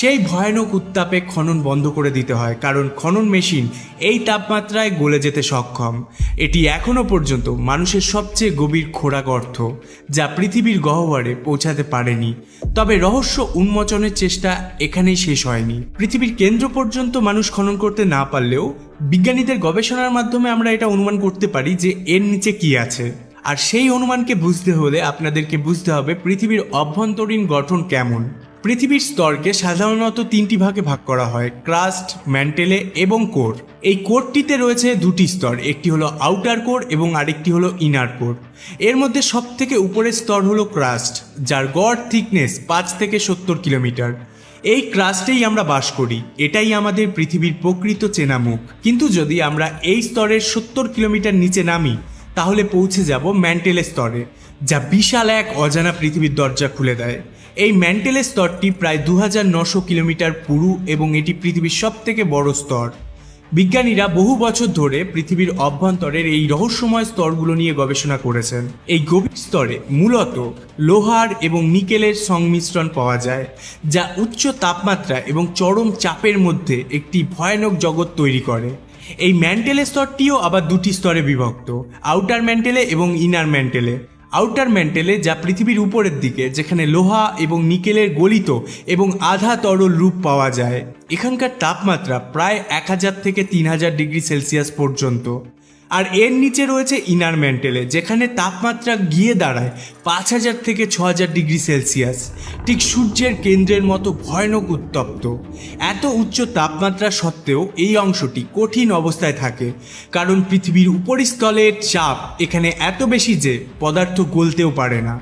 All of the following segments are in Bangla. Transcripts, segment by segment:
সেই ভয়ানক উত্তাপে খনন বন্ধ করে দিতে হয়, কারণ খনন মেশিন এই তাপমাত্রায় গলে যেতে সক্ষম। এটি এখনও পর্যন্ত মানুষের সবচেয়ে গভীর খোরাক অর্থ, যা পৃথিবীর গহ্বরে পৌঁছাতে পারেনি। তবে রহস্য উন্মোচনের চেষ্টা এখানেই শেষ হয়নি। পৃথিবীর কেন্দ্র পর্যন্ত মানুষ খনন করতে না পারলেও বিজ্ঞানীদের গবেষণার মাধ্যমে আমরা এটা অনুমান করতে পারি যে এর নিচে কি আছে। আর সেই অনুমানকে বুঝতে হলে আপনাদেরকে বুঝতে হবে পৃথিবীর অভ্যন্তরীণ গঠন কেমন। পৃথিবীর স্তরকে সাধারণত তিনটি ভাগে ভাগ করা হয়, ক্রাস্ট, ম্যান্টেলে এবং কোর। এই কোরটিতে রয়েছে দুটি স্তর, একটি হলো আউটার কোর এবং আরেকটি হলো ইনার কোর। এর মধ্যে সব থেকে উপরের স্তর হলো ক্রাস্ট, যার গড় থিকনেস পাঁচ থেকে সত্তর কিলোমিটার। এই ক্রাস্টেই আমরা বাস করি, এটাই আমাদের পৃথিবীর প্রকৃত চেনা মুখ কিন্তু যদি আমরা এই স্তরের সত্তর কিলোমিটার নিচে নামি, তাহলে পৌঁছে যাব ম্যান্টেলের স্তরে। যা বিশাল এক অজানা পৃথিবীর দরজা খুলে দেয়। এই ম্যান্টেলের স্তরটি প্রায় দু হাজার নশো কিলোমিটার পুরু এবং এটি পৃথিবীর সব থেকে বড় স্তর। বিজ্ঞানীরা বহু বছর ধরে পৃথিবীর অভ্যন্তরের এই রহস্যময় স্তরগুলো নিয়ে গবেষণা করেছেন। এই গভীর স্তরে মূলত লোহার এবং নিকেলের সংমিশ্রণ পাওয়া যায়, যা উচ্চ তাপমাত্রা এবং চরম চাপের মধ্যে একটি ভয়ানক জগৎ তৈরি করে। এই ম্যান্টেলের স্তরটিও আবার দুটি স্তরে বিভক্ত, আউটার ম্যান্টেলে এবং ইনার ম্যান্টেলে। আউটার মেন্টেলে যা পৃথিবীর উপরের দিকে, যেখানে লোহা এবং নিকেলের গলিত এবং আধা তরল রূপ পাওয়া যায়। এখানকার তাপমাত্রা প্রায় এক হাজার থেকে তিন হাজার ডিগ্রি সেলসিয়াস পর্যন্ত। আর এর নিচে রয়েছে ইনার ম্যান্টেলে যেখানে তাপমাত্রা গিয়ে দাঁড়ায় পাঁচ হাজার থেকে ছ হাজার ডিগ্রি সেলসিয়াস। ঠিক সূর্যের কেন্দ্রের মতো ভয়ানক উত্তপ্ত। এত উচ্চ তাপমাত্রা সত্ত্বেও এই অংশটি কঠিন অবস্থায় থাকে, কারণ পৃথিবীর উপরিস্থলের চাপ এখানে এত বেশি যে পদার্থ গলতেও পারে না।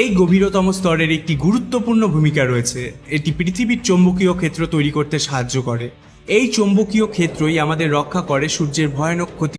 এই গভীরতম স্তরের একটি গুরুত্বপূর্ণ ভূমিকা রয়েছে। এটি পৃথিবীর চৌম্বকীয় ক্ষেত্র তৈরি করতে সাহায্য করে। এই চৌম্বকীয় ক্ষেত্রই আমাদের রক্ষা করে সূর্যের ভয়ানক ক্ষতি